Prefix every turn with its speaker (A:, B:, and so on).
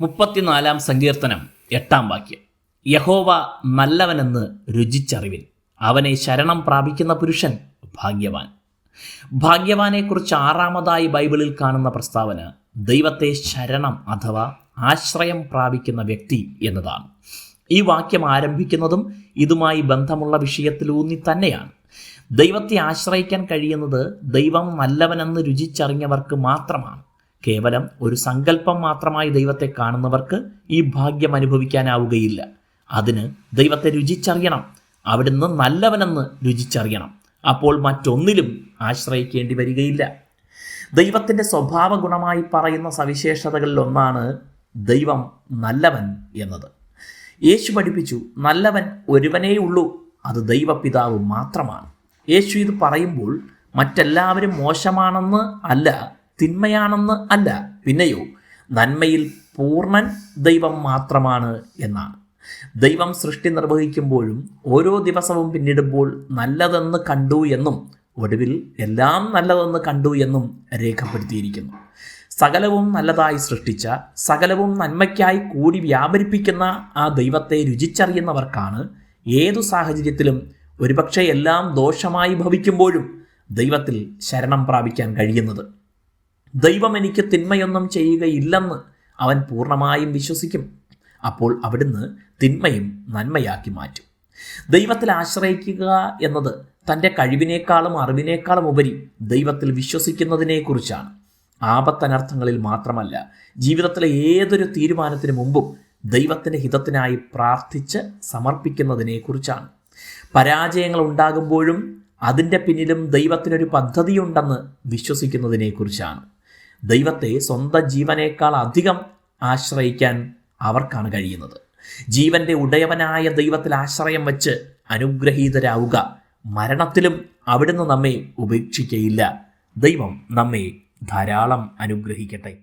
A: മുപ്പത്തിനാലാം സങ്കീർത്തനം എട്ടാം വാക്യം. യഹോവ നല്ലവനെന്ന് രുചിച്ചറിവിൽ അവനെ ശരണം പ്രാപിക്കുന്ന പുരുഷൻ ഭാഗ്യവാൻ. ഭാഗ്യവാനെക്കുറിച്ച് ആറാമതായി ബൈബിളിൽ കാണുന്ന പ്രസ്താവന ദൈവത്തെ ശരണം അഥവാ ആശ്രയം പ്രാപിക്കുന്ന വ്യക്തി എന്നതാണ്. ഈ വാക്യം ആരംഭിക്കുന്നതും ഇതുമായി ബന്ധമുള്ള വിഷയത്തിലൂന്നി തന്നെയാണ്. ദൈവത്തെ ആശ്രയിക്കാൻ കഴിയുന്നത് ദൈവം നല്ലവനെന്ന് രുചിച്ചറിഞ്ഞവർക്ക് മാത്രമാണ്. കേവലം ഒരു സങ്കല്പം മാത്രമായി ദൈവത്തെ കാണുന്നവർക്ക് ഈ ഭാഗ്യം അനുഭവിക്കാനാവുകയില്ല. അതിന് ദൈവത്തെ രുചിച്ചറിയണം. അവിടുന്ന് നല്ലവനെന്ന് രുചിച്ചറിയണം. അപ്പോൾ മറ്റൊന്നിലും ആശ്രയിക്കേണ്ടി വരികയില്ല. ദൈവത്തിന്റെ സ്വഭാവ ഗുണമായി പറയുന്ന സവിശേഷതകളിൽ ഒന്നാണ് ദൈവം നല്ലവൻ എന്നത്. യേശു പഠിപ്പിച്ചു നല്ലവൻ ഒരുവനേ ഉള്ളൂ അത് ദൈവപിതാവ് മാത്രമാണ്. യേശു ഇത് പറയുമ്പോൾ മറ്റെല്ലാവരും മോശമാണെന്ന് അല്ല തിന്മയാണെന്ന് അല്ല. പിന്നെയോ നന്മയിൽ പൂർണൻ ദൈവം മാത്രമാണ് എന്നാണ്. ദൈവം സൃഷ്ടി നിർവഹിക്കുമ്പോഴും ഓരോ ദിവസവും പിന്നിടുമ്പോൾ നല്ലതെന്ന് കണ്ടു എന്നും ഒടുവിൽ എല്ലാം നല്ലതെന്ന് കണ്ടു എന്നും രേഖപ്പെടുത്തിയിരിക്കുന്നു. സകലവും നല്ലതായി സൃഷ്ടിച്ച സകലവും നന്മയ്ക്കായി കൂടി വ്യാപരിപ്പിക്കുന്ന ആ ദൈവത്തെ രുചിച്ചറിയുന്നവർക്കാണ് ഏതു സാഹചര്യത്തിലും ഒരുപക്ഷെ എല്ലാം ദോഷമായി ഭവിക്കുമ്പോഴും ദൈവത്തിൽ ശരണം പ്രാപിക്കാൻ കഴിയുന്നത്. ദൈവം എനിക്ക് തിന്മയൊന്നും ചെയ്യുകയില്ലെന്ന് അവൻ പൂർണമായും വിശ്വസിക്കും. അപ്പോൾ അവിടുന്ന് തിന്മയും നന്മയാക്കി മാറ്റും. ദൈവത്തിൽ ആശ്രയിക്കുക എന്നത് തന്റെ കഴിവിനേക്കാളും അറിവിനേക്കാളും ഉപരി ദൈവത്തിൽ വിശ്വസിക്കുന്നതിനെക്കുറിച്ചാണ്. ആപത്തനർത്ഥങ്ങളിൽ മാത്രമല്ല ജീവിതത്തിലെ ഏതൊരു തീരുമാനത്തിന് മുമ്പും ദൈവത്തിന്റെ ഹിതത്തിനായി പ്രാർത്ഥിച്ച് സമർപ്പിക്കുന്നതിനെക്കുറിച്ചാണ്. പരാജയങ്ങൾ ഉണ്ടാകുമ്പോഴും അതിന്റെ പിന്നിലും ദൈവത്തിനൊരു പദ്ധതിയുണ്ടെന്ന് വിശ്വസിക്കുന്നതിനെക്കുറിച്ചാണ്. ദൈവത്തെ സ്വന്തം ജീവനേക്കാൾ അധികം ആശ്രയിക്കാൻ അവർക്കാണ് കഴിയുന്നത്. ജീവന്റെ ഉടയവനായ ദൈവത്തിൽ ആശ്രയം വെച്ച് അനുഗ്രഹീതരാവുക. മരണത്തിലും അവിടുന്ന് നമ്മെ ഉപേക്ഷിക്കയില്ല. ദൈവം നമ്മെ ധാരാളം അനുഗ്രഹിക്കട്ടെ.